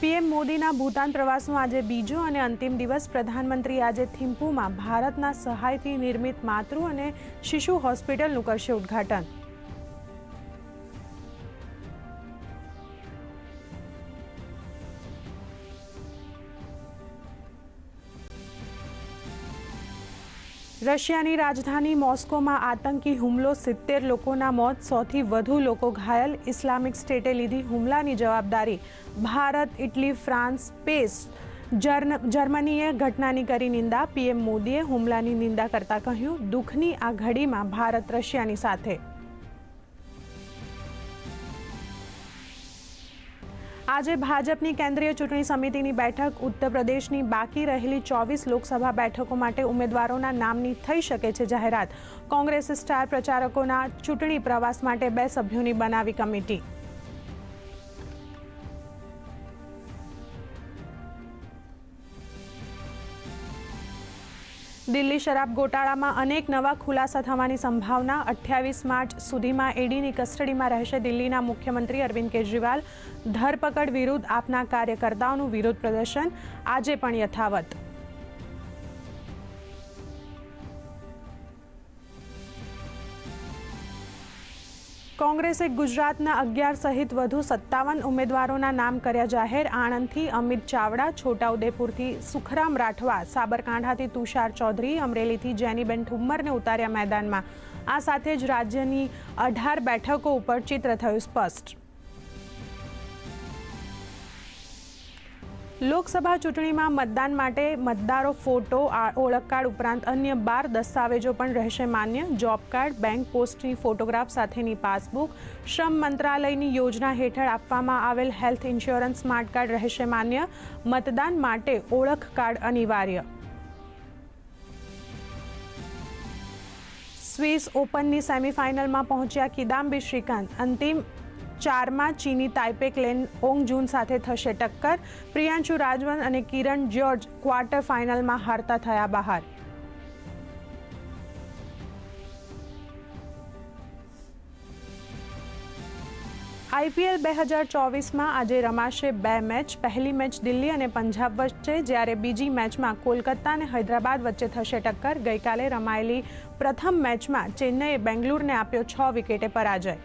PM મોદીના ભૂતાન પ્રવાસનો આજે બીજો અને અંતિમ દિવસ. પ્રધાનમંત્રી આજે થિમ્પુમાં ભારતના સહાયથી નિર્મિત માતૃ અને શિશુ હોસ્પિટલનું કરશે ઉદ્ઘાટન. રશિયાની રાજધાની મોસ્કોમાં આતંકી હુમલો સિત્તેર લોકોના મોત, સૌથી વધુ લોકો ઘાયલ. ઇસ્લામિક સ્ટેટે લીધી હુમલાની જવાબદારી. ભારત, ઇટલી, ફ્રાન્સ, સ્પેસ જર્મનીએ ઘટનાની કરી નિંદા. પીએમ મોદીએ હુમલાની નિંદા કરતા કહ્યું, દુઃખની આ ઘડીમાં ભારત રશિયાની સાથે આજે ભાજપની કેન્દ્રીય ચૂંટણી સમિતિની બેઠક ઉત્તર પ્રદેશની બાકી રહેલી ચોવીસ લોકસભા બેઠકો માટે ઉમેદવારોના નામની થઈ શકે છે જાહેરાત. કોંગ્રેસ સ્ટાર પ્રચારકોના ચૂંટણી પ્રવાસ માટે બે સભ્યોની બનાવી કમિટી. દિલ્હી શરાબ ગોટાળામાં અનેક નવા ખુલાસા થવાની સંભાવના. અઠ્યાવીસ માર્ચ સુધીમાં એડીની કસ્ટડીમાં રહેશે દિલ્હીના મુખ્યમંત્રી અરવિંદ કેજરીવાલ. ધરપકડ વિરુદ્ધ આપના કાર્યકર્તાઓનું વિરોધ પ્રદર્શન. આજે પણ યથાવત. કોંગ્રેસે ગુજરાતના અગિયાર સહિત વધુ સત્તાવન ઉમેદવારોના નામ કર્યા જાહેર. આણંદથી અમિત ચાવડા, છોટાઉદેપુરથી સુખરામ રાઠવા, સાબરકાંઠાથી તુષાર ચૌધરી, અમરેલીથી જેનીબેન ઠુમ્મરને ઉતાર્યા મેદાનમાં. આ સાથે જ રાજ્યની અઢાર બેઠકો ઉપર ચિત્ર થયું સ્પષ્ટ. લોકસભા ચૂંટણીમાં મતદાન માટે મતદારો ફોટો ઓળખ કાર્ડ ઉપરાંત અન્ય બાર દસ્તાવેજો પણ રહેશે માન્ય. જોબ કાર્ડ, બેંક પોસ્ટની ફોટોગ્રાફ સાથેની પાસબુક, શ્રમ મંત્રાલયની યોજના હેઠળ આપવામાં આવેલ હેલ્થ ઇન્સ્યોરન્સ સ્માર્ટ કાર્ડ રહેશે માન્ય. મતદાન માટે ઓળખ કાર્ડ અનિવાર્ય. સ્વિસ ઓપનની સેમીફાઇનલમાં પહોંચ્યા કિદામ્બી શ્રીકાંત. અંતિમ ચારમાં ચીની તાઇપે ક્લેન ઓંગ જૂન સાથે થશે ટક્કર. પ્રિયાંશુ રાજવન અને કિરણ જ્યોર્જ ક્વાર્ટર ફાઇનલમાં હારતા થયા બહાર. આઈપીએલ બે હજાર ચોવીસમાં આજે રમાશે બે મેચ. પહેલી મેચ દિલ્હી અને પંજાબ વચ્ચે, જ્યારે બીજી મેચમાં કોલકાતા અને હૈદરાબાદ વચ્ચે થશે ટક્કર. ગઈકાલે રમાયેલી પ્રથમ મેચમાં ચેન્નઈએ બેંગ્લુરને આપ્યો છ વિકેટે પરાજય.